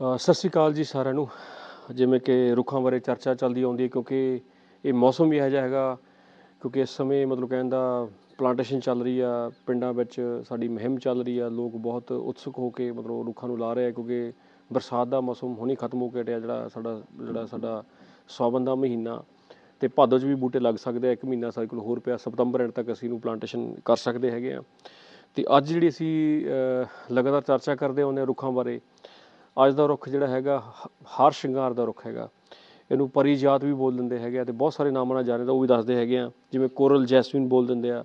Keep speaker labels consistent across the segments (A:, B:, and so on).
A: ਸਤਿ ਸ਼੍ਰੀ ਅਕਾਲ ਜੀ ਸਾਰਿਆਂ ਨੂੰ। ਜਿਵੇਂ ਕਿ ਰੁੱਖਾਂ ਬਾਰੇ ਚਰਚਾ ਚੱਲਦੀ ਆਉਂਦੀ ਹੈ ਕਿਉਂਕਿ ਇਹ ਮੌਸਮ ਵੀ ਇਹੋ ਜਿਹਾ ਹੈਗਾ, ਕਿਉਂਕਿ ਇਸ ਸਮੇਂ ਮਤਲਬ ਕਹਿਣ ਦਾ ਪਲਾਂਟੇਸ਼ਨ ਚੱਲ ਰਹੀ ਆ, ਪਿੰਡਾਂ ਵਿੱਚ ਸਾਡੀ ਮੁਹਿੰਮ ਚੱਲ ਰਹੀ ਆ, ਲੋਕ ਬਹੁਤ ਉਤਸੁਕ ਹੋ ਕੇ ਮਤਲਬ ਰੁੱਖਾਂ ਨੂੰ ਲਾ ਰਹੇ ਆ ਕਿਉਂਕਿ ਬਰਸਾਤ ਦਾ ਮੌਸਮ ਹੁਣੇ ਖਤਮ ਹੋ ਕੇ ਹਟਿਆ ਜਿਹੜਾ ਸਾਡਾ ਜਿਹੜਾ ਸਾਡਾ ਸਾਵਨ ਦਾ ਮਹੀਨਾ। ਤੇ ਭਾਦੋ 'ਚ ਵੀ ਬੂਟੇ ਲੱਗ ਸਕਦੇ ਆ, ਇੱਕ ਮਹੀਨਾ ਸਾਡੇ ਕੋਲ ਹੋਰ ਪਿਆ, ਸਤੰਬਰ ਐਂਡ ਤੱਕ ਅਸੀਂ ਇਹਨੂੰ ਪਲਾਂਟੇਸ਼ਨ ਕਰ ਸਕਦੇ ਹੈਗੇ ਆ। ਤੇ ਅੱਜ ਜਿਹੜੀ ਅਸੀਂ ਲਗਾਤਾਰ ਚਰਚਾ ਕਰਦੇ ਆਉਂਦੇ ਹਾਂ ਰੁੱਖਾਂ ਬਾਰੇ ਅੱਜ ਦਾ ਰੁੱਖ ਜਿਹੜਾ ਹੈਗਾ, ਹ- ਹਾਰ ਸ਼ਿੰਗਾਰ ਦਾ ਰੁੱਖ ਹੈਗਾ। ਇਹਨੂੰ ਪਰਿਜਾਤ ਵੀ ਬੋਲ ਦਿੰਦੇ ਹੈਗੇ ਆ ਤੇ ਬਹੁਤ ਸਾਰੇ ਨਾਮਾਂ ਨਾਲ ਜਾਣਦੇ ਉਹ ਵੀ ਦੱਸਦੇ ਹੈਗੇ ਆ। ਜਿਵੇਂ ਕੋਰਲ ਜੈਸਮਿਨ ਬੋਲ ਦਿੰਦੇ ਆ,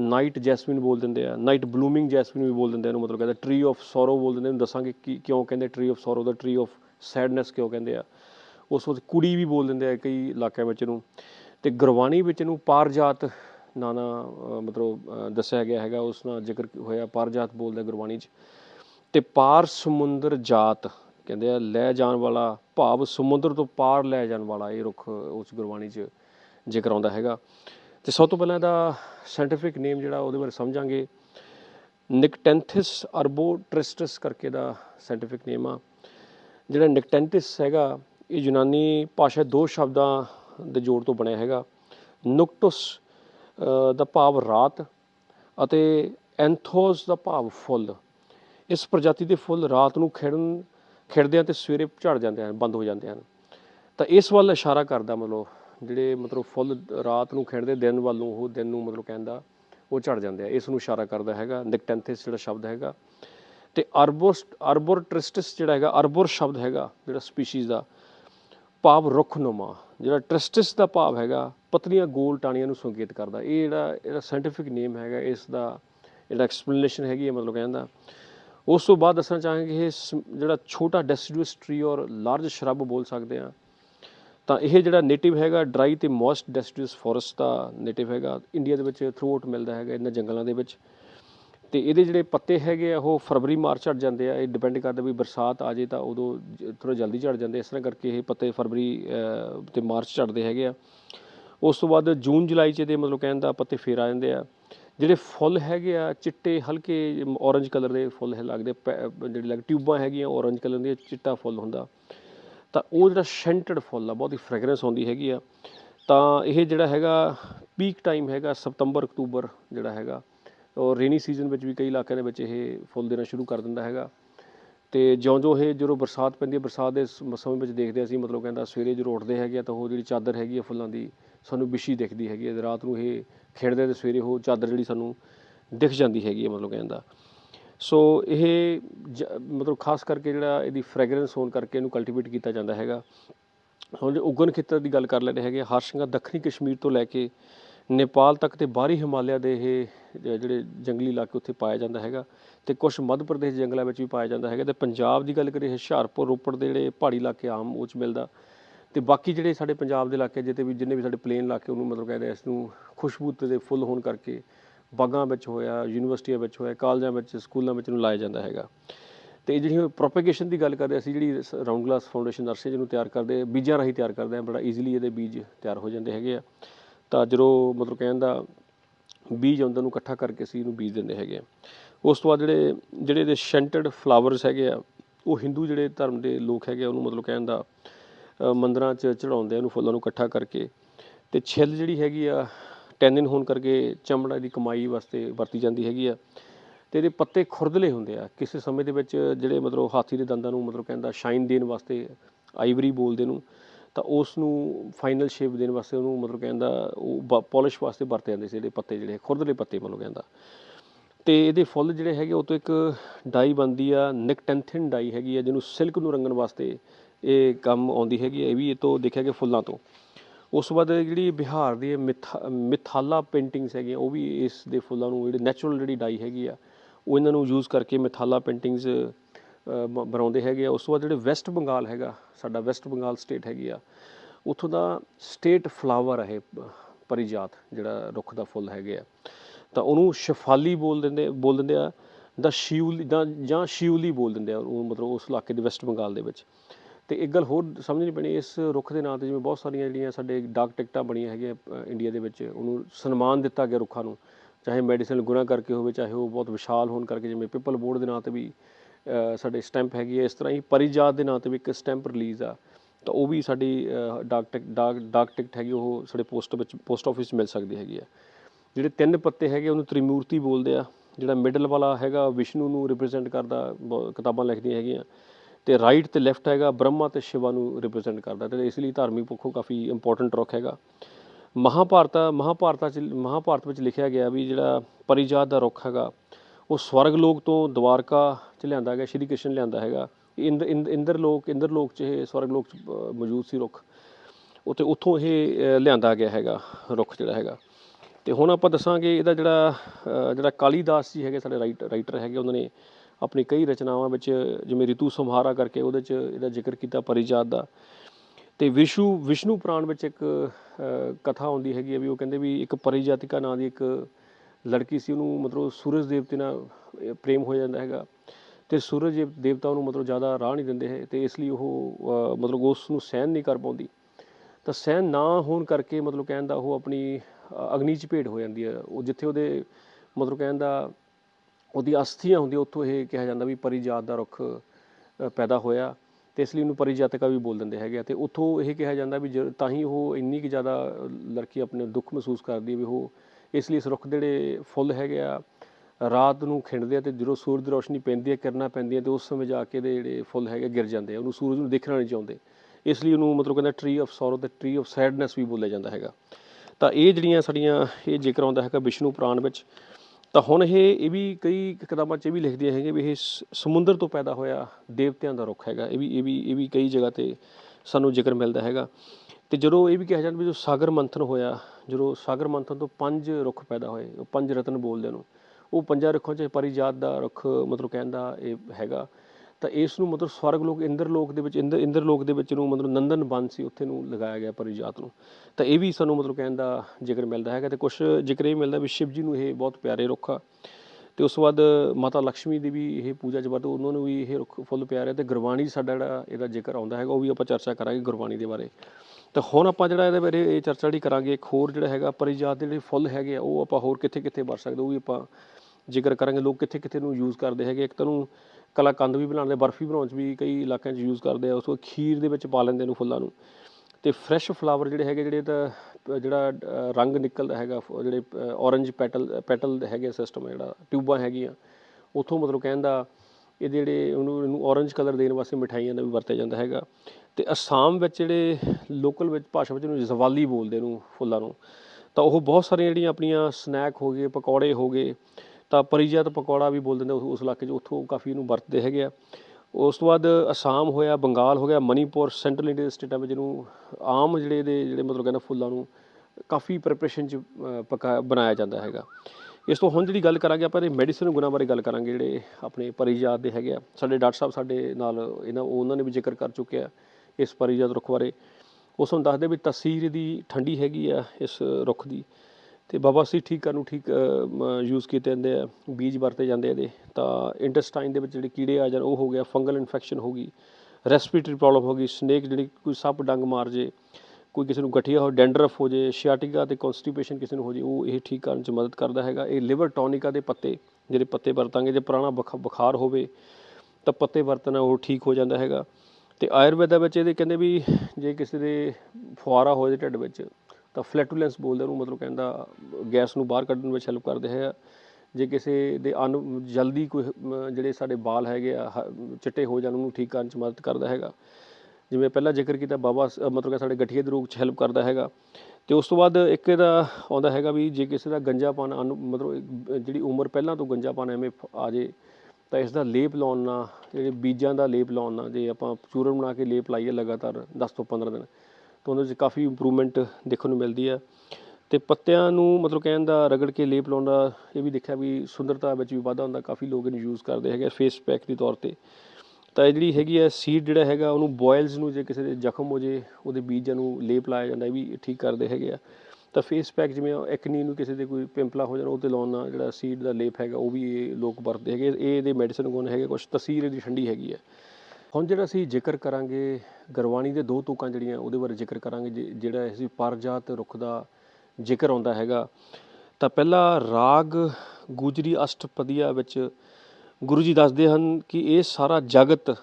A: ਨਾਈਟ ਜੈਸਮਿਨ ਬੋਲ ਦਿੰਦੇ ਆ, ਨਾਈਟ ਬਲੂਮਿੰਗ ਜੈਸਮਿਨ ਵੀ ਬੋਲ ਦਿੰਦੇ ਆ ਇਹਨੂੰ ਮਤਲਬ ਕਹਿੰਦਾ ਟਰੀ ਆਫ ਸੋਰੋ ਬੋਲ ਦਿੰਦੇ ਇਹਨੂੰ ਦੱਸਾਂਗੇ ਕੀ ਕਿਉਂ ਕਹਿੰਦੇ ਟਰੀ ਆਫ ਸੋਰੋ ਦਾ ਟਰੀ ਆਫ ਸੈਡਨੈਸ ਕਿਉਂ ਕਹਿੰਦੇ ਆ। ਉਸ ਵਕਤ ਕੁੜੀ ਵੀ ਬੋਲ ਦਿੰਦੇ ਆ ਕਈ ਇਲਾਕਿਆਂ ਵਿੱਚ ਇਹਨੂੰ। ਤੇ ਗੁਰਬਾਣੀ ਵਿੱਚ ਇਹਨੂੰ ਪਾਰਜਾਤ ਨਾਂ ਨਾਲ ਮਤਲਬ ਦੱਸਿਆ ਗਿਆ ਹੈਗਾ। ਉਸ ਨਾਲ ਜ਼ਿਕਰ ਹੋਇਆ, ਪਾਰਜਾਤ ਬੋਲਦਾ ਗੁਰਬਾਣੀ 'ਚ। ਤੇ ਪਾਰ ਸਮੁੰਦਰ ਜਾਤ, ਕਹਿੰਦੇ ਆ, ਲੈ ਜਾਣ ਵਾਲਾ ਭਾਵ ਸਮੁੰਦਰ ਤੋਂ ਪਾਰ ਲੈ ਜਾਣ ਵਾਲਾ ਇਹ ਰੁੱਖ ਉਸ ਗੁਰਬਾਣੀ 'ਚ ਜ਼ਿਕਰ ਆਉਂਦਾ ਹੈਗਾ। ਤੇ ਸਭ ਤੋਂ ਪਹਿਲਾਂ ਇਹਦਾ ਸਾਇੰਟੀਫਿਕ ਨੇਮ ਜਿਹੜਾ ਉਹਦੇ ਬਾਰੇ ਸਮਝਾਂਗੇ। ਨਿਕਟੈਂਥਿਸ ਅਰਬੋਟ੍ਰਿਸਟਸ ਕਰਕੇ ਦਾ ਸਾਇੰਟੀਫਿਕ ਨੇਮ ਆ। ਜਿਹੜਾ ਨਿਕਟੈਂਥਿਸ ਹੈਗਾ, ਇਹ ਯੂਨਾਨੀ ਭਾਸ਼ਾ ਦੋ ਸ਼ਬਦਾਂ ਦੇ ਜੋੜ ਤੋਂ ਬਣਿਆ ਹੈਗਾ। ਨੁਕਟਸ ਦਾ ਭਾਵ ਰਾਤ ਅਤੇ ਐਂਥੋਸ ਦਾ ਭਾਵ ਫੁੱਲ। ਇਸ ਪ੍ਰਜਾਤੀ ਦੇ ਫੁੱਲ ਰਾਤ ਨੂੰ ਖਿੜਨ, ਖਿੜਦੇ ਆ ਤੇ ਸਵੇਰੇ ਝੜ ਜਾਂਦੇ ਹਨ, ਬੰਦ ਹੋ ਜਾਂਦੇ ਹਨ। ਤਾਂ ਇਸ ਵੱਲ ਇਸ਼ਾਰਾ ਕਰਦਾ ਮਤਲਬ ਜਿਹੜੇ ਮਤਲਬ ਫੁੱਲ ਰਾਤ ਨੂੰ ਖਿੜਦੇ, ਦਿਨ ਵੱਲ ਨੂੰ ਉਹ ਦਿਨ ਨੂੰ ਮਤਲਬ ਕਹਿੰਦਾ ਉਹ ਝੜ ਜਾਂਦੇ ਆ। ਇਸ ਨੂੰ ਇਸ਼ਾਰਾ ਕਰਦਾ ਹੈਗਾ, ਨਿਕਟੈਂਥਿਸ ਜਿਹੜਾ ਸ਼ਬਦ ਹੈਗਾ। ਤੇ ਅਰਬੋਸ ਅਰਬੋਰਟ੍ਰਿਸਟਸ ਜਿਹੜਾ ਹੈਗਾ, ਅਰਬੋਰ ਸ਼ਬਦ ਹੈਗਾ, ਜਿਹੜਾ ਸਪੀਸੀਜ਼ ਦਾ ਭਾਵ ਰੁੱਖਨੁਮਾ, ਜਿਹੜਾ ਟ੍ਰਿਸਟਿਸ ਦਾ ਭਾਵ ਹੈਗਾ, ਪਤਲੀਆਂ ਗੋਲ ਟਾਣੀਆਂ ਨੂੰ ਸੰਕੇਤ ਕਰਦਾ। ਇਹ ਜਿਹੜਾ, ਇਹਦਾ ਸਾਇੰਟੀਫਿਕ ਨੇਮ ਹੈਗਾ, ਇਸ ਦਾ ਜਿਹੜਾ ਐਕਸਪਲੇਨੇਸ਼ਨ ਹੈਗੀ ਹੈ ਮਤਲਬ ਕਹਿੰਦਾ ਉਸ ਤੋਂ ਬਾਅਦ ਦੱਸਣਾ ਚਾਹਾਂਗੇ ਇਹ ਸ- ਜਿਹੜਾ ਛੋਟਾ ਡੈਸੀਡੂਅਸ ਟਰੀ ਔਰ ਲਾਰਜ ਸ਼ਰਬ ਬੋਲ ਸਕਦੇ ਆ ਤਾਂ ਇਹ ਜਿਹੜਾ ਨੇਟਿਵ ਹੈਗਾ ਡਰਾਈ ਤੇ ਮੋਸਟ ਡੈਸੀਡੂਅਸ ਫੋਰੈਸਟ ਦਾ ਨੇਟਿਵ ਹੈਗਾ। ਇੰਡੀਆ ਦੇ ਵਿੱਚ ਥਰੂ ਆਊਟ ਮਿਲਦਾ ਹੈਗਾ ਇਹਨਾਂ ਜੰਗਲਾਂ ਦੇ ਵਿੱਚ। ਤੇ ਇਹਦੇ ਜਿਹੜੇ ਪੱਤੇ ਹੈਗੇ ਆ ਉਹ ਫਰਵਰੀ ਮਾਰਚ ਝੜ ਜਾਂਦੇ ਆ। ਇਹ ਡਿਪੈਂਡ ਕਰਦਾ ਵੀ ਬਰਸਾਤ ਆ ਜੇ ਤਾਂ ਉਦੋਂ ਥੋੜਾ ਜਲਦੀ ਝੜ ਜਾਂਦੇ ਇਸ ਤਰ੍ਹਾਂ ਕਰਕੇ ਇਹ ਪੱਤੇ ਫਰਵਰੀ ਅਹ, ਤੇ ਮਾਰਚ ਝੜਦੇ ਹੈਗੇ ਆ। ਉਸ ਤੋਂ ਬਾਅਦ ਜੂਨ ਜੁਲਾਈ ਚ ਇਹਦੇ ਮਤਲਬ ਕਹਿਣ ਦਾ ਪੱਤੇ ਫੇਰ ਆ ਜਾਂਦੇ ਆ। ਜਿਹੜੇ ਫੁੱਲ ਹੈਗੇ ਆ, ਚਿੱਟੇ ਹਲਕੇ ਔਰੰਜ ਕਲਰ ਦੇ ਫੁੱਲ ਹੈ, ਲੱਗਦੇ ਪੈ- ਜਿਹੜੇ ਲੱਗ, ਟਿਊਬਾਂ ਹੈਗੀਆਂ ਔਰੰਜ ਕਲਰ ਦੀਆਂ, ਚਿੱਟਾ ਫੁੱਲ ਹੁੰਦਾ। ਤਾਂ ਉਹ ਜਿਹੜਾ ਸੈਂਟਡ ਫੁੱਲ ਆ, ਬਹੁਤ ਹੀ ਫ੍ਰੈਗਰੈਂਸ ਆਉਂਦੀ ਹੈਗੀ ਆ। ਤਾਂ ਇਹ ਜਿਹੜਾ ਹੈਗਾ ਪੀਕ ਟਾਈਮ ਹੈਗਾ ਸਤੰਬਰ ਅਕਤੂਬਰ ਜਿਹੜਾ ਹੈਗਾ ਔਰ ਰੇਨੀ ਸੀਜ਼ਨ ਵਿੱਚ ਵੀ ਕਈ ਇਲਾਕਿਆਂ ਦੇ ਵਿੱਚ ਇਹ ਫੁੱਲ ਦੇਣਾ ਸ਼ੁਰੂ ਕਰ ਦਿੰਦਾ ਹੈਗਾ। ਤੇ ਜਿਉਂ-ਜਿਉਂ ਇਹ ਜਦੋਂ ਬਰਸਾਤ ਪੈਂਦੀ ਹੈ, ਬਰਸਾਤ ਦੇ ਸ- ਸਮੇਂ ਵਿੱਚ ਦੇਖਦੇ ਅਸੀਂ, ਮਤਲਬ ਕਹਿੰਦਾ ਸਵੇਰੇ ਜਦੋਂ ਉੱਠਦੇ ਹੈਗੇ ਆ, ਤਾਂ ਉਹ ਜਿਹੜੀ ਚਾਦਰ ਹੈਗੀ ਹੈ ਫੁੱਲਾਂ ਦੀ, ਸਾਨੂੰ ਵਿਛੀ ਦਿਖਦੀ ਹੈਗੀ ਹੈ ਰਾਤ ਨੂੰ ਇਹ ਖਿੜਦੇ ਤੇ ਸਵੇਰੇ ਉਹ ਚਾਦਰ ਜਿਹੜੀ ਸਾਨੂੰ ਦਿਖ ਜਾਂਦੀ ਹੈਗੀ ਹੈ ਮਤਲਬ ਕਹਿੰਦਾ ਸੋ ਇਹ ਜ- ਮਤਲਬ ਖਾਸ ਕਰਕੇ ਜਿਹੜਾ ਇਹਦੀ ਫ੍ਰੈਗਰੈਂਸ ਹੋਣ ਕਰਕੇ ਇਹਨੂੰ ਕਲਟੀਵੇਟ ਕੀਤਾ ਜਾਂਦਾ ਹੈਗਾ। ਹੁਣ ਜੇ ਉਗਨ ਖੇਤਰ ਦੀ ਗੱਲ ਕਰ ਲੈਂਦੇ ਹੈਗੇ, ਹਰਸ਼ਿੰਗਾ ਦੱਖਣੀ ਕਸ਼ਮੀਰ ਤੋਂ ਲੈ ਕੇ ਨੇਪਾਲ ਤੱਕ ਤੇ ਬਾਹਰੀ ਹਿਮਾਲਿਆ ਦੇ ਇਹ ਜਿਹੜੇ ਜੰਗਲੀ ਇਲਾਕੇ ਉੱਥੇ ਪਾਇਆ ਜਾਂਦਾ ਹੈਗਾ ਤੇ ਕੁਝ ਮੱਧ ਪ੍ਰਦੇਸ਼ ਜੰਗਲਾਂ ਵਿੱਚ ਵੀ ਪਾਇਆ ਜਾਂਦਾ ਹੈਗਾ ਤੇ ਪੰਜਾਬ ਦੀ ਗੱਲ ਕਰੀਏ, ਹੁਸ਼ਿਆਰਪੁਰ, ਰੋਪੜ ਦੇ ਜਿਹੜੇ ਪਹਾੜੀ ਇਲਾਕੇ ਆਮ ਉਹ 'ਚ ਮਿਲਦਾ। ਤੇ ਬਾਕੀ ਜਿਹੜੇ ਸਾਡੇ ਪੰਜਾਬ ਦੇ ਇਲਾਕੇ ਜਿੱਤੇ ਵੀ ਜਿੰਨੇ ਵੀ ਸਾਡੇ ਪਲੇਨ ਇਲਾਕੇ ਉਹਨੂੰ ਮਤਲਬ ਕਹਿੰਦੇ ਇਸ ਨੂੰ ਖੁਸ਼ਬੂ ਤੇ ਫੁੱਲ ਹੋਣ ਕਰਕੇ ਬਾਗਾਂ ਵਿੱਚ ਹੋਇਆ ਯੂਨੀਵਰਸਿਟੀਆਂ ਵਿੱਚ ਹੋਇਆ ਕਾਲਜਾਂ ਵਿੱਚ ਸਕੂਲਾਂ ਵਿੱਚ ਨੂੰ ਲਾਇਆ ਜਾਂਦਾ ਹੈਗਾ। ਤੇ ਜਿਹੜੀ ਪ੍ਰੋਪੇਗੇਸ਼ਨ ਦੀ ਗੱਲ ਕਰਦੇ ਅਸੀਂ ਜਿਹੜੀ ਰਾਉਂਡ ਗਲਾਸ ਫਾਊਂਡੇਸ਼ਨ ਨਰਸਰੀ ਜਿਹਨੂੰ ਤਿਆਰ ਕਰਦੇ ਬੀਜਾਂ ਰਾਹੀਂ ਤਿਆਰ ਕਰਦੇ ਆ ਬੜਾ ਈਜ਼ੀਲੀ ਇਹਦੇ ਬੀਜ ਤਿਆਰ ਹੋ ਜਾਂਦੇ ਹੈਗੇ ਆ। ਤਾਂ ਜਦੋਂ ਮਤਲਬ ਕਹਿਣ ਦਾ ਬੀਜ ਆਉਂਦਾ ਨੂੰ ਇਕੱਠਾ ਕਰਕੇ ਅਸੀਂ ਇਹਨੂੰ ਬੀਜ ਦਿੰਦੇ ਹੈਗੇ ਆ। ਉਸ ਤੋਂ ਬਾਅਦ ਜਿਹੜੇ ਜਿਹੜੇ ਇਹਦੇ ਸ਼ੈਂਟਡ ਫਲਾਵਰਸ ਹੈਗੇ ਆ ਉਹ ਹਿੰਦੂ ਜਿਹੜੇ ਧਰਮ ਦੇ ਲੋਕ ਹੈਗੇ ਆ, ਉਹਨੂੰ ਮਤਲਬ ਕਹਿਣ ਦਾ ਮੰਦਰਾਂ 'ਚ ਚੜਾਉਂਦੇ ਆ ਉਹਨੂੰ ਫੁੱਲਾਂ ਨੂੰ ਇਕੱਠਾ ਕਰਕੇ ਅਤੇ ਛਿੱਲ ਜਿਹੜੀ ਹੈਗੀ ਆ ਟੈਨਿਨ ਹੋਣ ਕਰਕੇ ਚਮੜਾ ਦੀ ਕਮਾਈ ਵਾਸਤੇ ਵਰਤੀ ਜਾਂਦੀ ਹੈਗੀ ਆ ਅਤੇ ਇਹਦੇ ਪੱਤੇ ਖੁਰਦਲੇ ਹੁੰਦੇ ਆ। ਕਿਸੇ ਸਮੇਂ ਦੇ ਵਿੱਚ ਜਿਹੜੇ ਮਤਲਬ ਹਾਥੀ ਦੇ ਦੰਦਾਂ ਨੂੰ ਮਤਲਬ ਕਹਿੰਦਾ ਸ਼ਾਈਨ ਦੇਣ ਵਾਸਤੇ, ਆਈਵਰੀ ਬੋਲਦੇ ਨੂੰ, ਤਾਂ ਉਸ ਨੂੰ ਫਾਈਨਲ ਸ਼ੇਪ ਦੇਣ ਵਾਸਤੇ ਉਹਨੂੰ ਮਤਲਬ ਕਹਿੰਦਾ, ਉਹ ਪਾਲਿਸ਼ ਵਾਸਤੇ ਵਰਤੇ ਜਾਂਦੇ ਸੀ ਜਿਹੜੇ ਪੱਤੇ ਜਿਹੜੇ, ਖੁਰਦਲੇ ਪੱਤੇ ਮਤਲਬ ਕਹਿੰਦਾ। ਤੇ ਇਹਦੇ ਫੁੱਲ ਜਿਹੜੇ ਹੈਗੇ ਉਹ ਤੋਂ ਇੱਕ ਡਾਈ ਬਣਦੀ ਆ, ਨਿਕਟੈਂਥਿਨ ਡਾਈ ਹੈਗੀ ਆ, ਜਿਹਨੂੰ ਸਿਲਕ ਨੂੰ ਰੰਗਣ ਵਾਸਤੇ ਇਹ ਕੰਮ ਆਉਂਦੀ ਹੈਗੀ ਆ ਇਹ ਵੀ ਇਹ ਤੋਂ ਦੇਖਿਆ ਗਿਆ ਫੁੱਲਾਂ ਤੋਂ। ਉਸ ਤੋਂ ਬਾਅਦ ਜਿਹੜੀ ਬਿਹਾਰ ਦੀ ਮਿਥ- ਮਿਥਾਲਾ ਪੇਂਟਿੰਗਸ ਹੈਗੀਆਂ, ਉਹ ਵੀ ਇਸ ਦੇ ਫੁੱਲਾਂ ਨੂੰ ਜਿਹੜੀ ਨੈਚੁਰਲ ਜਿਹੜੀ ਡਾਈ ਹੈਗੀ ਆ, ਉਹ ਇਹਨਾਂ ਨੂੰ ਯੂਜ਼ ਕਰਕੇ ਮਿਥਾਲਾ ਪੇਂਟਿੰਗਸ ਬਣਾਉਂਦੇ ਹੈਗੇ ਆ। ਉਸ ਤੋਂ ਬਾਅਦ ਜਿਹੜੇ ਵੈਸਟ ਬੰਗਾਲ ਹੈਗਾ, ਸਾਡਾ ਵੈਸਟ ਬੰਗਾਲ ਸਟੇਟ ਹੈਗੀ ਆ, ਉੱਥੋਂ ਦਾ ਸਟੇਟ ਫਲਾਵਰ ਹੈ ਇਹ ਪਰਿਜਾਤ ਜਿਹੜਾ ਰੁੱਖ ਦਾ ਫੁੱਲ ਹੈਗੇ ਆ। ਤਾਂ ਉਹਨੂੰ ਸ਼ਫਾਲੀ ਬੋਲ ਦਿੰਦੇ ਬੋਲ ਦਿੰਦੇ ਆ ਦਾ ਸ਼ਿਊਲੀ, ਜਾਂ ਸ਼ਿਊਲੀ ਬੋਲ ਦਿੰਦੇ ਆ, ਉਹ ਮਤਲਬ ਉਸ ਇਲਾਕੇ ਦੇ ਵੈਸਟ ਬੰਗਾਲ ਦੇ ਵਿੱਚ। ਤੇ ਇੱਕ ਗੱਲ ਹੋਰ ਸਮਝਣੀ ਪੈਣੀ, ਇਸ ਰੁੱਖ ਦੇ ਨਾਂ ਤੇ ਜਿਵੇਂ ਬਹੁਤ ਸਾਰੀਆਂ ਜਿਹੜੀਆਂ ਸਾਡੇ ਡਾਕ ਟਿਕਟਾਂ ਬਣੀਆਂ ਹੈਗੀਆਂ ਇੰਡੀਆ ਦੇ ਵਿੱਚ, ਉਹਨੂੰ ਸਨਮਾਨ ਦਿੱਤਾ ਗਿਆ ਰੁੱਖਾਂ ਨੂੰ, ਚਾਹੇ ਮੈਡੀਸਨ ਗੁਣਾ ਕਰਕੇ ਹੋਵੇ, ਚਾਹੇ ਉਹ ਬਹੁਤ ਵਿਸ਼ਾਲ ਹੋਣ ਕਰਕੇ, ਜਿਵੇਂ ਪਿੱਪਲ ਬੋਰਡ ਦੇ ਨਾਂ ਤੇ ਵੀ ਸਾਡੇ ਸਟੈਂਪ ਹੈਗੀ ਹੈ, ਇਸ ਤਰ੍ਹਾਂ ਹੀ ਪਰਿਜਾਤ ਦੇ ਨਾਂ ਤੇ ਵੀ ਇੱਕ ਸਟੈਂਪ ਰਿਲੀਜ਼ ਆ, ਤਾਂ ਉਹ ਵੀ ਸਾਡੀ ਡਾਕ ਟਿਕ, ਡਾਕ ਡਾਕ ਟਿਕਟ ਹੈਗੀ, ਉਹ ਸਾਡੇ ਪੋਸਟ ਵਿੱਚ, ਪੋਸਟ ਆਫਿਸ ਮਿਲ ਸਕਦੀ ਹੈਗੀ ਆ। ਜਿਹੜੇ ਤਿੰਨ ਪੱਤੇ ਹੈਗੇ, ਉਹਨੂੰ ਤ੍ਰਿਮੂਰਤੀ ਬੋਲਦੇ ਆ, ਜਿਹੜਾ ਮਿਡਲ ਵਾਲਾ ਹੈਗਾ, ਵਿਸ਼ਨੂੰ ਨੂੰ ਰਿਪਰੈਜ਼ੈਂਟ ਕਰਦਾ, ਬ- ਕਿਤਾਬਾਂ ਲਿਖਦੀਆਂ ਹੈਗੀਆਂ ਤੇ ਰਾਈਟ ਤੇ ਲੈਫਟ ਹੈਗਾ, ਬ੍ਰਹਮਾ ਤੇ ਸ਼ਿਵਾ ਨੂੰ ਰਿਪਰੈਜ਼ੈਂਟ ਕਰਦਾ ਤੇ ਇਸ ਲਈ ਧਾਰਮਿਕ ਪੱਖੋਂ ਕਾਫੀ ਇੰਪੋਰਟੈਂਟ ਰੁੱਖ ਹੈਗਾ। ਮਹਾਭਾਰਤ, ਮਹਾਭਾਰਤਾ ਚ, ਮਹਾਭਾਰਤ ਵਿੱਚ ਲਿਖਿਆ ਗਿਆ ਵੀ ਜਿਹੜਾ ਪਰਿਜਾਤ ਦਾ ਰੁੱਖ ਹੈਗਾ, ਉਹ ਸਵਰਗ ਲੋਕ ਤੋਂ ਦਵਾਰਕਾ ਚ ਲਿਆਂਦਾ ਗਿਆ ਸ਼੍ਰੀ ਕ੍ਰਿਸ਼ਨ ਲਿਆਂਦਾ ਹੈਗਾ। ਇੰਦਰ ਇੰਦ- ਇੰਦਰ ਲੋਕ ਇੰਦਰ ਲੋਕ ਚ ਇਹ ਸਵਰਗ ਲੋਕ ਚ ਮੌਜੂਦ ਸੀ ਰੁੱਖ। ਉਤੇ ਉੱਥੋਂ ਇਹ ਲਿਆਂਦਾ ਗਿਆ ਹੈਗਾ ਰੁੱਖ ਜਿਹੜਾ ਹੈਗਾ। ਤੇ ਹੁਣ ਆਪਾਂ ਦੱਸਾਂਗੇ ਇਹਦਾ ਜਿਹੜਾ ਜਿਹੜਾ ਕਾਲੀਦਾਸ ਜੀ ਹੈਗੇ ਸਾਡੇ ਰਾਈਟਰ ਰਾਈਟਰ ਹੈਗੇ, ਉਹਨਾਂ ਨੇ ਆਪਣੀ ਕਈ ਰਚਨਾਵਾਂ ਵਿੱਚ, ਜਿਵੇਂ ਰਿਤੂ ਸੰਹਾਰਾ ਕਰਕੇ ਉਹਦੇ ਚ ਇਹਦਾ ਜ਼ਿਕਰ ਕੀਤਾ ਪਰਿਜਾਤ ਦਾ। ਤੇ ਵਿਸ਼ੂ, ਵਿਸ਼ਨੂੰ ਪੁਰਾਣ ਵਿੱਚ ਇੱਕ ਕਥਾ ਆਉਂਦੀ ਹੈਗੀ ਹੈ ਵੀ ਉਹ ਕਹਿੰਦੇ ਵੀ ਇੱਕ ਪਰਿਜਾਤਿਕਾ ਨਾਂ ਦੀ ਇੱਕ ਲੜਕੀ ਸੀ, ਉਹਨੂੰ ਮਤਲਬ ਸੂਰਜ ਦੇਵਤੇ ਨਾਲ ਪ੍ਰੇਮ ਹੋ ਜਾਂਦਾ ਹੈਗਾ। ਤੇ ਸੂਰਜ ਦੇਵਤਾ ਉਹਨੂੰ ਮਤਲਬ ਜ਼ਿਆਦਾ ਰਾਹ ਨਹੀਂ ਦਿੰਦੇ ਹੈ, ਤੇ ਇਸ ਲਈ ਉਹ ਮਤਲਬ ਉਸ ਨੂੰ ਸਹਿਨ ਨਹੀਂ ਕਰ ਪਾਉਂਦੀ। ਤਾਂ ਸਹਿਨ ਨਾ ਹੋਣ ਕਰਕੇ ਮਤਲਬ ਕਹਿਣ ਦਾ ਉਹ ਆਪਣੀ ਅਗਨੀ ਚ ਭੇਟ ਹੋ ਜਾਂਦੀ ਹੈ। ਉਹ ਜਿੱਥੇ ਉਹਦੇ ਮਤਲਬ ਕਹਿਣ ਦਾ ਉਹਦੀ ਅਸਥੀਆਂ ਹੁੰਦੀਆਂ ਉੱਥੋਂ ਇਹ ਕਿਹਾ ਜਾਂਦਾ ਵੀ ਪਰਿਜਾਤ ਦਾ ਰੁੱਖ ਪੈਦਾ ਹੋਇਆ ਤੇ ਇਸ ਲਈ ਉਹਨੂੰ ਪਰਿਜਾਤਿਕਾ ਵੀ ਬੋਲ ਦਿੰਦੇ ਹੈਗੇ ਆ ਤੇ ਉੱਥੋਂ ਇਹ ਕਿਹਾ ਜਾਂਦਾ ਵੀ ਜ- ਤਾਂ ਹੀ ਉਹ ਇੰਨੀ ਕਿ ਜ਼ਿਆਦਾ ਲੜਕੀ ਆਪਣੇ ਦੁੱਖ ਮਹਿਸੂਸ ਕਰਦੀ ਹੈ ਵੀ ਉਹ ਇਸ ਲਈ ਇਸ ਰੁੱਖ ਦੇ ਜਿਹੜੇ ਫੁੱਲ ਹੈਗੇ ਆ, ਰਾਤ ਨੂੰ ਖਿੰਡਦੇ ਆ ਤੇ ਜਦੋਂ ਸੂਰਜ ਦੀ ਰੋਸ਼ਨੀ ਪੈਂਦੀ ਹੈ ਕਿਰਨਾਂ ਪੈਂਦੀਆਂ ਤੇ ਉਸ ਸਮੇਂ ਜਾ ਕੇ ਦੇ ਜਿਹੜੇ ਫੁੱਲ ਹੈਗੇ ਗਿਰ ਜਾਂਦੇ ਆ, ਉਹਨੂੰ ਸੂਰਜ ਨੂੰ ਦੇਖਣਾ ਨਹੀਂ ਚਾਹੁੰਦੇ। ਇਸ ਲਈ ਉਹਨੂੰ ਮਤਲਬ ਕਹਿੰਦਾ ਟਰੀ ਆਫ ਸੌਰੋ ਤੇ ਟਰੀ ਆਫ ਸੈਡਨੈਸ ਵੀ ਬੋਲਿਆ ਜਾਂਦਾ ਹੈਗਾ। ਤਾਂ ਇਹ ਜਿਹੜੀਆਂ ਸਾਡੀਆਂ, ਇਹ ਜ਼ਿਕਰ ਆਉਂਦਾ ਹੈਗਾ ਵਿਸ਼ਨੂੰ ਪੁਰਾਣ ਵਿੱਚ ਤਾਂ ਹੁਣ ਇਹ ਇਹ ਵੀ ਕਈ ਕਿਤਾਬਾਂ 'ਚ ਇਹ ਵੀ ਲਿਖਦੀਆਂ ਹੈਗੇ ਵੀ ਇਹ ਸ- ਸਮੁੰਦਰ ਤੋਂ ਪੈਦਾ ਹੋਇਆ ਦੇਵਤਿਆਂ ਦਾ ਰੁੱਖ ਹੈਗਾ। ਇਹ ਵੀ ਇਹ ਵੀ ਇਹ ਵੀ ਕਈ ਜਗ੍ਹਾ ਤੇ ਸਾਨੂੰ ਜ਼ਿਕਰ ਮਿਲਦਾ ਹੈਗਾ। ਤੇ ਜਦੋਂ ਇਹ ਵੀ ਕਿਹਾ ਜਾਂਦਾ ਵੀ ਜੋ ਸਾਗਰ ਮੰਥਨ ਹੋਇਆ, ਜਦੋਂ ਸਾਗਰ ਮੰਥਨ ਤੋਂ ਪੰਜ ਰੁੱਖ ਪੈਦਾ ਹੋਏ ਉਹ ਪੰਜ ਰਤਨ ਬੋਲਦੇ ਨੂੰ ਉਹ ਪੰਜਾਂ ਰੁੱਖਾਂ 'ਚ ਪਰਿਜਾਤ ਦਾ ਰੁੱਖ ਮਤਲਬ ਕਹਿੰਦਾ ਇਹ ਹੈਗਾ। ਤਾਂ ਇਸ ਨੂੰ ਮਤਲਬ ਸਵਰਗ ਲੋਕ, ਇੰਦਰ ਲੋਕ ਦੇ ਵਿੱਚ, ਇੰਦਰ ਇੰਦਰ ਲੋਕ ਦੇ ਵਿੱਚ ਨੂੰ ਮਤਲਬ ਨੰਦਨ ਬਨ ਸੀ, ਉੱਥੇ ਨੂੰ ਲਗਾਇਆ ਗਿਆ ਪਰਿਜਾਤ ਨੂੰ। ਤਾਂ ਇਹ ਵੀ ਸਾਨੂੰ ਮਤਲਬ ਕਹਿਣ ਦਾ ਜ਼ਿਕਰ ਮਿਲਦਾ ਹੈਗਾ ਤੇ ਕੁਝ ਜ਼ਿਕਰ ਇਹ ਮਿਲਦਾ ਵੀ ਸ਼ਿਵ ਜੀ ਨੂੰ ਇਹ ਬਹੁਤ ਪਿਆਰੇ ਰੁੱਖ ਆ। ਤੇ ਉਸ ਤੋਂ ਬਾਅਦ ਮਾਤਾ ਲక్ష్ਮੀ ਦੀ ਵੀ ਇਹ ਪੂਜਾ ਚ ਵਰਤੋਂ ਉਹਨਾਂ ਨੂੰ ਵੀ ਇਹ ਰੁੱਖ ਫੁੱਲ ਪਿਆਰੇ ਤੇ ਗੁਰਬਾਣੀ ਸਾਡਾ ਜਿਹੜਾ ਇਹਦਾ ਜ਼ਿਕਰ ਆਉਂਦਾ ਹੈਗਾ, ਉਹ ਵੀ ਆਪਾਂ ਚਰਚਾ ਕਰਾਂਗੇ ਗੁਰਬਾਣੀ ਦੇ ਬਾਰੇ। ਤਾਂ ਹੁਣ ਆਪਾਂ ਜਿਹੜਾ ਇਹਦੇ ਬਾਰੇ ਇਹ ਚਰਚਾ ਜਿਹੜੀ ਕਰਾਂਗੇ, ਇੱਕ ਹੋਰ ਜਿਹੜਾ ਹੈਗਾ ਪਰਿਜਾਤ ਦੇ ਜਿਹੜੇ ਫੁੱਲ ਹੈਗੇ ਆ, ਉਹ ਆਪਾਂ ਹੋਰ ਕਿੱਥੇ ਕਿੱਥੇ ਵਰ ਸਕਦੇ, ਉਹ ਵੀ ਆਪਾਂ ਜ਼ਿਕਰ ਕਰਾਂਗੇ, ਲੋਕ ਕਿੱਥੇ ਕਿੱਥੇ ਨੂੰ ਯੂਜ਼ ਕਰਦੇ ਹੈਗੇ ਇੱਕ ਤਾਂ ਨੂੰ ਕਲਾਕੰਦ ਵੀ ਬਣਾਉਂਦੇ, ਬਰਫੀ ਬਣਾਉਣ 'ਚ ਵੀ ਕਈ ਇਲਾਕਿਆਂ 'ਚ ਯੂਜ਼ ਕਰਦੇ ਆ। ਉਸ ਤੋਂ ਖੀਰ ਦੇ ਵਿੱਚ ਪਾ ਲੈਂਦੇ ਨੂੰ ਫੁੱਲਾਂ ਨੂੰ। ਅਤੇ ਫਰੈਸ਼ ਫਲਾਵਰ ਜਿਹੜੇ ਹੈਗੇ, ਜਿਹੜੇ ਤਾਂ ਜਿਹੜਾ ਰੰਗ ਨਿਕਲਦਾ ਹੈਗਾ, ਫ- ਜਿਹੜੇ ਔਰੰਜ ਪੈਟਲ ਪੈਟਲ ਹੈਗੇ ਸਿਸਟਮ ਜਿਹੜਾ ਟਿਊਬਾਂ ਹੈਗੀਆਂ। ਉੱਥੋਂ ਮਤਲਬ ਕਹਿੰਦਾ ਇਹ ਜਿਹੜੇ ਉਹਨੂੰ, ਇਹਨੂੰ ਔਰੰਜ ਕਲਰ ਦੇਣ ਵਾਸਤੇ ਮਿਠਾਈਆਂ ਦਾ ਵੀ ਵਰਤਿਆ ਜਾਂਦਾ ਹੈਗਾ। ਤੇ ਅਸਾਮ ਵਿੱਚ ਜਿਹੜੇ ਲੋਕਲ ਵਿੱਚ ਭਾਸ਼ਾ ਵਿੱਚ ਉਹਨੂੰ ਜ਼ਵਾਲੀ ਬੋਲਦੇ ਨੂੰ ਫੁੱਲਾਂ ਨੂੰ, ਤਾਂ ਉਹ ਬਹੁਤ ਸਾਰੀਆਂ ਜਿਹੜੀਆਂ ਆਪਣੀਆਂ ਸਨੈਕ ਹੋ ਗਏ, ਪਕੌੜੇ ਹੋ ਗਏ ਤਾਂ ਪਰਿਜਤ ਪਕੌੜਾ ਵੀ ਬੋਲ ਦਿੰਦੇ ਉਸ ਉਸ ਇਲਾਕੇ 'ਚ ਉੱਥੋਂ ਕਾਫੀ ਇਹਨੂੰ ਵਰਤਦੇ ਹੈਗੇ ਆ। ਉਸ ਤੋਂ ਬਾਅਦ ਅਸਾਮ ਹੋਇਆ, ਬੰਗਾਲ ਹੋ ਗਿਆ, ਮਨੀਪੁਰ ਸੈਂਟਰਲ ਇੰਡੀਆ ਦੇ ਸਟੇਟਾਂ ਵਿੱਚ ਇਹਨੂੰ ਆਮ ਜਿਹੜੇ ਇਹਦੇ, ਜਿਹੜੇ ਮਤਲਬ ਕਹਿੰਦਾ ਫੁੱਲਾਂ ਨੂੰ ਕਾਫੀ ਪ੍ਰੈਪਰੇਸ਼ਨ 'ਚ ਪਕਾ, ਬਣਾਇਆ ਜਾਂਦਾ ਹੈਗਾ। ਇਸ ਤੋਂ ਹੁਣ ਜਿਹੜੀ ਗੱਲ ਕਰਾਂਗੇ, ਆਪਾਂ ਇਹਦੇ ਮੈਡੀਸਨ ਗੁਣਾਂ ਬਾਰੇ ਗੱਲ ਕਰਾਂਗੇ, ਜਿਹੜੇ ਆਪਣੇ ਪਰਿਜਾਤ ਦੇ ਹੈਗੇ ਆ। ਸਾਡੇ ਡਾਕਟਰ ਸਾਹਿਬ ਸਾਡੇ ਨਾਲ ਇਹਨਾਂ, ਉਹਨਾਂ ਨੇ ਵੀ ਜ਼ਿਕਰ ਕਰ ਚੁੱਕਿਆ ਇਸ ਪਰਿਜਾਤ ਰੁੱਖ ਬਾਰੇ। ਉਸ ਨੂੰ ਦੱਸਦੇ ਵੀ ਤਸੀਰ ਦੀ ਠੰਡੀ ਹੈਗੀ ਆ, ਇਸ ਰੁੱਖ ਦੀ। ਤੇ ਬਵਾਸੀਰ ਠੀਕ ਕਰਨ ਨੂੰ ਠੀਕ ਯੂਜ਼ ਕੀਤੇ ਜਾਂਦੇ ਆ, ਬੀਜ ਵਰਤੇ ਜਾਂਦੇ ਇਹਦੇ। ਤਾਂ ਇੰਟੈਸਟਾਈਨ ਦੇ ਵਿੱਚ ਜਿਹੜੇ ਕੀੜੇ ਆ ਜਾਣ, ਉਹ ਹੋ ਗਿਆ ਫੰਗਲ ਇਨਫੈਕਸ਼ਨ ਹੋ ਗਈ ਰੈਸਪੀਰੇਟਰੀ ਪ੍ਰੋਬਲਮ ਹੋ ਗਈ ਸਨੇਕ ਜਿਹੜੀ ਕੋਈ ਸੱਪ ਡੰਗ ਮਾਰ ਜੇ, ਕੋਈ ਕਿਸੇ ਨੂੰ ਗਠੀਆ ਹੋ ਡੈਂਡਰਫ ਹੋ ਜੇ ਸ਼ਿਆਟਿਕਾ ਤੇ ਕਨਸਟੀਪੇਸ਼ਨ ਕਿਸੇ ਨੂੰ ਹੋ ਜੇ, ਉਹ ਇਹ ਠੀਕ ਕਰਨ 'ਚ ਮਦਦ ਕਰਦਾ ਹੈਗਾ। ਇਹ ਲਿਵਰ ਟੌਨਿਕਾ ਦੇ ਪੱਤੇ, ਜਿਹੜੇ ਪੱਤੇ ਵਰਤਾਂਗੇ, ਜੇ ਪੁਰਾਣਾ ਬੁਖ- ਬੁਖਾਰ ਹੋਵੇ, ਤਾਂ ਪੱਤੇ ਵਰਤਣਾ ਉਹ ਠੀਕ ਹੋ ਜਾਂਦਾ ਹੈਗਾ। ਤੇ ਆਯੁਰਵੇਦਾ ਵਿੱਚ ਇਹਦੇ ਕਹਿੰਦੇ ਵੀ ਜੇ ਕਿਸੇ ਦੇ ਫੁਆਰਾ ਹੋ ਜਾਏ ਢਿੱਡ ਵਿੱਚ ਤਾਂ ਫਲੈਟੂਲੈਂਸ ਬੋਲਦੇ ਉਹਨੂੰ, ਮਤਲਬ ਕਹਿੰਦਾ ਗੈਸ ਨੂੰ ਬਾਹਰ ਕੱਢਣ ਵਿੱਚ ਹੈਲਪ ਕਰਦੇ ਹੈ ਜੇ ਕਿਸੇ ਦੇ ਅਨ, ਜਲਦੀ ਕੋਈ ਜਿਹੜੇ ਸਾਡੇ ਵਾਲ ਹੈਗੇ ਆ, ਹ- ਚਿੱਟੇ ਹੋ ਜਾਣ, ਉਹਨੂੰ ਠੀਕ ਕਰਨ 'ਚ ਮਦਦ ਕਰਦਾ ਹੈਗਾ। ਜਿਵੇਂ ਪਹਿਲਾਂ ਜ਼ਿਕਰ ਕੀਤਾ ਬਾਬਾ ਸ- ਮਤਲਬ ਕਿ ਸਾਡੇ ਗਠੀਏ ਦੇ ਰੋਗ 'ਚ ਹੈਲਪ ਕਰਦਾ ਹੈਗਾ। ਤੇ ਉਸ ਤੋਂ ਬਾਅਦ ਇੱਕ ਇਹਦਾ ਆਉਂਦਾ ਹੈਗਾ ਵੀ ਜੇ ਕਿਸੇ ਦਾ ਗੰਜਾਪਨ ਅਨੁ, ਮਤਲਬ ਜਿਹੜੀ ਉਮਰ ਪਹਿਲਾਂ ਤੋਂ ਗੰਜਾਪਨ ਐਵੇਂ ਫ- ਆ ਜੇ, ਤਾਂ ਇਸ ਦਾ ਲੇਪ ਲਾਉਣ ਨਾਲ, ਜਿਹੜੇ ਬੀਜਾਂ ਦਾ ਲੇਪ ਲਾਉਣ ਨਾਲ, ਜੇ ਆਪਾਂ ਚੂਰਨ ਬਣਾ ਕੇ ਲੇਪ ਲਾਈਏ ਲਗਾਤਾਰ 10 ਤੋਂ 15 ਦਿਨ ਤਾਂ ਉਹਦੇ 'ਚ ਕਾਫੀ ਇੰਪਰੂਵਮੈਂਟ ਦੇਖਣ ਨੂੰ ਮਿਲਦੀ ਆ। ਅਤੇ ਪੱਤਿਆਂ ਨੂੰ ਮਤਲਬ ਕਹਿਣ ਦਾ ਰਗੜ ਕੇ ਲੇਪ ਲਾਉਣ ਦਾ ਇਹ ਵੀ ਦੇਖਿਆ ਵੀ ਸੁੰਦਰਤਾ ਵਿੱਚ ਵੀ ਵਾਧਾ ਹੁੰਦਾ, ਕਾਫੀ ਲੋਕ ਇਹਨੂੰ ਯੂਜ਼ ਕਰਦੇ ਹੈਗੇ ਫੇਸ ਪੈਕ ਦੇ ਤੌਰ ਤੇ। ਤਾਂ ਇਹ ਜਿਹੜੀ ਹੈਗੀ ਆ ਸੀਡ ਜਿਹੜਾ ਹੈਗਾ, ਉਹਨੂੰ ਬੋਇਲਸ ਨੂੰ ਜੇ ਕਿਸੇ ਦੇ ਜ਼ਖਮ ਹੋ ਜੇ, ਉਹਦੇ ਬੀਜਾਂ ਨੂੰ ਲੇਪ ਲਾਇਆ ਜਾਂਦਾ, ਇਹ ਵੀ ਠੀਕ ਕਰਦੇ ਹੈਗੇ ਆ। ਤਾਂ ਫੇਸ ਪੈਕ ਜਿਵੇਂ ਐਕਨੀ ਨੂੰ ਕਿਸੇ ਦੇ ਕੋਈ ਪਿੰਪਲਾ ਹੋ ਜਾਣਾ ਉਹ ਤੇ ਲਾਉਣ ਨਾਲ ਜਿਹੜਾ ਸੀਡ ਦਾ ਲੇਪ ਹੈਗਾ, ਉਹ ਵੀ ਇਹ ਲੋਕ ਵਰਤਦੇ ਹੈਗੇ। ਇਹ ਇਹਦੇ ਮੈਡੀਸਨ ਗੁਣ ਹੈਗੇ ਕੁਝ ਤਸੀਰ ਇਹਦੀ ਠੰਡੀ ਹੈਗੀ ਹੈ ਹੁਣ ਜਿਹੜਾ ਅਸੀਂ ਜ਼ਿਕਰ ਕਰਾਂਗੇ, ਗੁਰਬਾਣੀ ਦੇ ਦੋ ਤੁਕਾਂ ਜਿਹੜੀਆਂ ਉਹਦੇ ਬਾਰੇ ਜ਼ਿਕਰ ਕਰਾਂਗੇ, ਜਿ- ਜਿਹੜਾ ਅਸੀਂ ਪਰਜਾਤ ਰੁੱਖ ਦਾ ਜ਼ਿਕਰ ਆਉਂਦਾ ਹੈਗਾ। ਤਾਂ ਪਹਿਲਾ ਰਾਗ ਗੁਜਰੀ ਅਸ਼ਟਪਦੀਆ ਵਿੱਚ ਗੁਰੂ ਜੀ ਦੱਸਦੇ ਹਨ ਕਿ ਇਹ ਸਾਰਾ ਜਗਤ,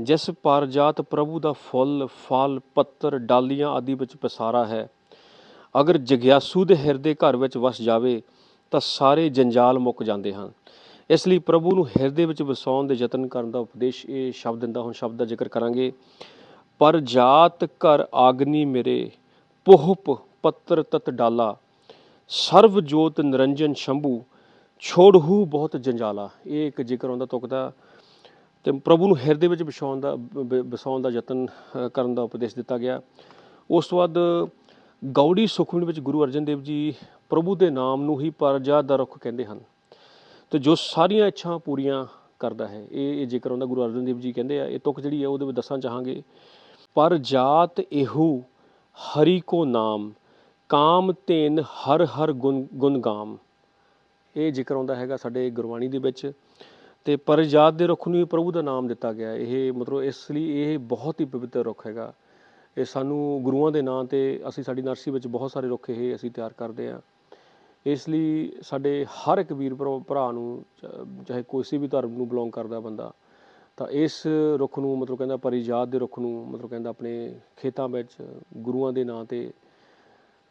A: ਜਿਸ ਪਾਰਜਾਤ ਪ੍ਰਭੂ ਦਾ ਫੁੱਲ, ਫਲ, ਪੱਤਰ, ਡਾਲੀਆਂ ਆਦਿ ਵਿੱਚ ਪਸਾਰਾ ਹੈ, ਅਗਰ ਜਗਿਆਸੂ ਦੇ ਹਿਰਦੇ ਘਰ ਵਿੱਚ ਵਸ ਜਾਵੇ, ਤਾਂ ਸਾਰੇ ਜੰਜਾਲ ਮੁੱਕ ਜਾਂਦੇ ਹਨ। ਇਸ ਲਈ ਪ੍ਰਭੂ ਨੂੰ ਹਿਰਦੇ ਵਿੱਚ ਵਸਾਉਣ ਦੇ ਯਤਨ ਕਰਨ ਦਾ ਉਪਦੇਸ਼ ਇਹ ਸ਼ਬਦ ਦਿੰਦਾ, ਹੁਣ ਸ਼ਬਦ ਦਾ ਜ਼ਿਕਰ ਕਰਾਂਗੇ। ਪਰ ਜਾਤ ਘਰ ਆਗਨੀ ਮੇਰੇ, ਪੋਹਪ ਪੱਤਰ ਤਤ ਡਾਲਾ, ਸਰਵ ਜੋਤ ਨਿਰੰਜਨ ਸ਼ੰਭੂ, ਛੋੜਹੂ ਬਹੁਤ ਜੰਜਾਲਾ। ਇਹ ਇੱਕ ਜ਼ਿਕਰ ਆਉਂਦਾ ਤੁਕਦਾ। ਤੇ ਪ੍ਰਭੂ ਨੂੰ ਹਿਰਦੇ ਵਿੱਚ ਵਿਸਾਉਣ ਦਾ ਬ- ਵਸਾਉਣ ਦਾ ਯਤਨ ਕਰਨ ਦਾ ਉਪਦੇਸ਼ ਦਿੱਤਾ ਗਿਆ। ਉਸ ਤੋਂ ਬਾਅਦ ਗੌੜੀ ਸੁਖਮਨੀ ਵਿੱਚ ਗੁਰੂ ਅਰਜਨ ਦੇਵ ਜੀ ਪ੍ਰਭੂ ਦੇ ਨਾਮ ਨੂੰ ਹੀ ਪਰਜਾ ਦਾ ਰੁੱਖ ਕਹਿੰਦੇ ਹਨ। ਤੇ ਜੋ ਸਾਰੀਆਂ ਇੱਛਾਵਾਂ ਪੂਰੀਆਂ ਕਰਦਾ ਹੈ, ਇਹ ਇਹ ਜ਼ਿਕਰ ਆਉਂਦਾ ਗੁਰੂ ਅਰਜਨ ਦੇਵ ਜੀ ਕਹਿੰਦੇ ਆ, ਇਹ ਤੁਕ ਜਿਹੜੀ ਹੈ, ਉਹਦੇ ਵਿੱਚ ਦੱਸਣਾ ਚਾਹਾਂਗੇ। ਪਰ ਜਾਤ ਇਹੂ, ਹਰੀ ਕੋ ਨਾਮ, ਕਾਮ ਤੇਨ ਹਰ ਹਰ ਗੁਣ ਗੁਣ ਗਾਮ। ਇਹ ਜ਼ਿਕਰ ਆਉਂਦਾ ਹੈਗਾ ਸਾਡੇ ਗੁਰਬਾਣੀ ਦੇ ਵਿੱਚ, ਤੇ ਪਰਜਾਤ ਦੇ ਰੁੱਖ ਨੂੰ ਵੀ ਪ੍ਰਭੂ ਦਾ ਨਾਮ ਦਿੱਤਾ ਗਿਆ ਇਹ ਮਤਲਬ ਇਸ ਲਈ ਇਹ ਬਹੁਤ ਹੀ ਪਵਿੱਤਰ ਰੁੱਖ ਹੈਗਾ। ਇਹ ਸਾਨੂੰ ਗੁਰੂਆਂ ਦੇ ਨਾਂ ਤੇ ਅਸੀਂ, ਸਾਡੀ ਨਰਸਰੀ ਵਿੱਚ ਬਹੁਤ ਸਾਰੇ ਰੁੱਖ ਇਹ ਅਸੀਂ ਤਿਆਰ ਕਰਦੇ ਹਾਂ। ਇਸ ਲਈ ਸਾਡੇ ਹਰ ਇੱਕ ਵੀਰ ਭਰਾ- ਭਰਾ ਨੂੰ ਚਾਹੇ ਕੋਈ ਵੀ ਧਰਮ ਨੂੰ ਬਿਲੋਂਗ ਕਰਦਾ ਬੰਦਾ, ਤਾਂ ਇਸ ਰੁੱਖ ਨੂੰ ਮਤਲਬ ਕਹਿੰਦਾ ਪਰਿਜਾਤ ਦੇ ਰੁੱਖ ਨੂੰ ਮਤਲਬ ਕਹਿੰਦਾ ਆਪਣੇ ਖੇਤਾਂ ਵਿੱਚ, ਗੁਰੂਆਂ ਦੇ ਨਾਂ ਤੇ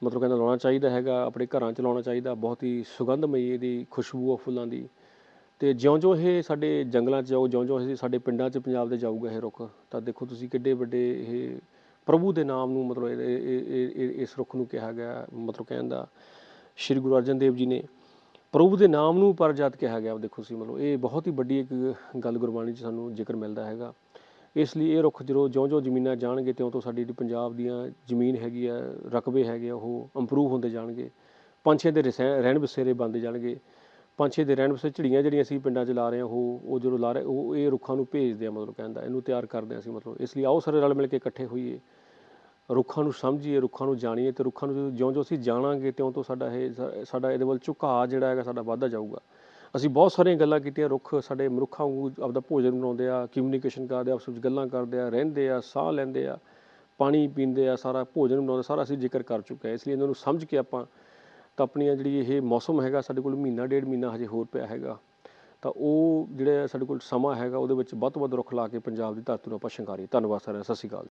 A: ਮਤਲਬ ਕਹਿੰਦਾ ਲਾਉਣਾ ਚਾਹੀਦਾ ਹੈਗਾ, ਆਪਣੇ ਘਰਾਂ 'ਚ ਲਾਉਣਾ ਚਾਹੀਦਾ, ਬਹੁਤ ਹੀ ਸੁਗੰਧਮਈ ਇਹਦੀ ਖੁਸ਼ਬੂ ਆ ਫੁੱਲਾਂ ਦੀ। ਤੇ ਜਿਉਂ-ਜਿਉਂ ਇਹ ਸਾਡੇ ਜੰਗਲਾਂ 'ਚ ਜਾਊ, ਜਿਉਂ-ਜਿਉਂ ਇਹ ਸਾਡੇ ਪਿੰਡਾਂ 'ਚ ਪੰਜਾਬ ਦੇ ਜਾਊਗਾ ਇਹ ਰੁੱਖ, ਤਾਂ ਦੇਖੋ ਤੁਸੀਂ ਕਿੱਡੇ ਵੱਡੇ ਇਹ ਪ੍ਰਭੂ ਦੇ ਨਾਮ ਨੂੰ ਮਤਲਬ ਇਹ- ਇਸ ਰੁੱਖ ਨੂੰ ਕਿਹਾ ਗਿਆ, ਮਤਲਬ ਕਹਿੰਦਾ ਸ਼੍ਰੀ ਗੁਰੂ ਅਰਜਨ ਦੇਵ ਜੀ ਨੇ ਪ੍ਰਭੂ ਦੇ ਨਾਮ ਨੂੰ ਪਰਜਾਤ ਕਿਹਾ ਗਿਆ। ਦੇਖੋ ਤੁਸੀਂ ਮਤਲਬ ਇਹ ਬਹੁਤ ਹੀ ਵੱਡੀ ਇੱਕ ਗੱਲ ਗੁਰਬਾਣੀ 'ਚ ਸਾਨੂੰ ਜ਼ਿਕਰ ਮਿਲਦਾ ਹੈਗਾ। ਇਸ ਲਈ ਇਹ ਰੁੱਖ ਜਦੋਂ ਜਿਉਂ-ਜਿਉਂ ਜ਼ਮੀਨਾਂ ਜਾਣਗੇ ਤਿਉਂ ਤੋਂ ਸਾਡੀ ਜਿਹੜੀ ਪੰਜਾਬ ਦੀਆਂ ਜ਼ਮੀਨ ਹੈਗੀ ਆ, ਰਕਬੇ ਹੈਗੇ ਆ, ਉਹ ਇੰਪਰੂਵ ਹੁੰਦੇ ਜਾਣਗੇ। ਪੰਛੀਆਂ ਦੇ ਰਸੈ- ਰਹਿਣ ਬਸੇਰੇ ਬਣਦੇ ਜਾਣਗੇ। ਪੰਛੀ ਦੇ ਰਹਿਣ ਬਸੇਰੇ ਝਿੜੀਆਂ ਜਿਹੜੀਆਂ ਅਸੀਂ ਪਿੰਡਾਂ 'ਚ ਲਾ ਰਹੇ ਹਾਂ ਉਹ ਉਹ ਜਦੋਂ ਲਾ ਰਹੇ, ਉਹ ਇਹ ਰੁੱਖਾਂ ਨੂੰ ਭੇਜਦੇ ਆ ਮਤਲਬ ਕਹਿੰਦਾ ਇਹਨੂੰ ਤਿਆਰ ਕਰਦੇ ਆ ਅਸੀਂ ਮਤਲਬ। ਇਸ ਲਈ ਆਓ ਸਾਰੇ ਰਲ ਮਿਲ ਕੇ ਇਕੱਠੇ ਹੋਈਏ। ਰੁੱਖਾਂ ਨੂੰ ਸਮਝੀਏ, ਰੁੱਖਾਂ ਨੂੰ ਜਾਣੀਏ ਤੇ ਰੁੱਖਾਂ ਨੂੰ ਜਿਉਂ-ਜਿਉਂ ਅਸੀਂ ਜਾਣਾਂਗੇ ਤਿਉਂ ਤੋਂ ਸਾਡਾ ਇਹ ਸਾਡਾ ਇਹਦੇ ਵੱਲ ਝੁਕਾਅ ਜਿਹੜਾ ਹੈਗਾ ਸਾਡਾ ਵੱਧਦਾ ਜਾਊਗਾ। ਅਸੀਂ ਬਹੁਤ ਸਾਰੀਆਂ ਗੱਲਾਂ ਕੀਤੀਆਂ, ਰੁੱਖ ਸਾਡੇ ਮਨੁੱਖਾਂ ਵਾਂਗੂ ਆਪਦਾ ਭੋਜਨ ਬਣਾਉਂਦੇ ਆ ਕਮਿਊਨੀਕੇਸ਼ਨ ਕਰਦੇ ਆ, ਆਪਸ ਵਿੱਚ ਗੱਲਾਂ ਕਰਦੇ ਆ, ਰਹਿੰਦੇ ਆ, ਸਾਹ ਲੈਂਦੇ ਆ, ਪਾਣੀ ਪੀਂਦੇ ਆ, ਸਾਰਾ ਭੋਜਨ ਬਣਾਉਂਦੇ ਸਾਰਾ ਅਸੀਂ ਜ਼ਿਕਰ ਕਰ ਚੁੱਕੇ ਹਾਂ ਇਸ ਲਈ ਇਹਨਾਂ ਨੂੰ ਸਮਝ ਕੇ ਆਪਾਂ ਤਾਂ ਆਪਣੀਆਂ ਜਿਹੜੀ ਇਹ ਮੌਸਮ ਹੈਗਾ ਸਾਡੇ ਕੋਲ ਮਹੀਨਾ, ਡੇਢ ਮਹੀਨਾ ਹਜੇ ਹੋਰ ਪਿਆ ਹੈਗਾ। ਤਾਂ ਉਹ ਜਿਹੜਾ ਸਾਡੇ ਕੋਲ ਸਮਾਂ ਹੈਗਾ, ਉਹਦੇ ਵਿੱਚ ਵੱਧ ਤੋਂ ਵੱਧ ਰੁੱਖ ਲਾ ਕੇ ਪੰਜਾਬ ਦੀ ਧਰਤੀ ਨੂੰ ਆਪਾਂ ਸ਼ਿੰਗਾਰੀ ਧੰਨਵਾਦ ਸਾਰਿਆਂ ਸਤਿ ਸ਼੍ਰੀ ਅਕਾਲ।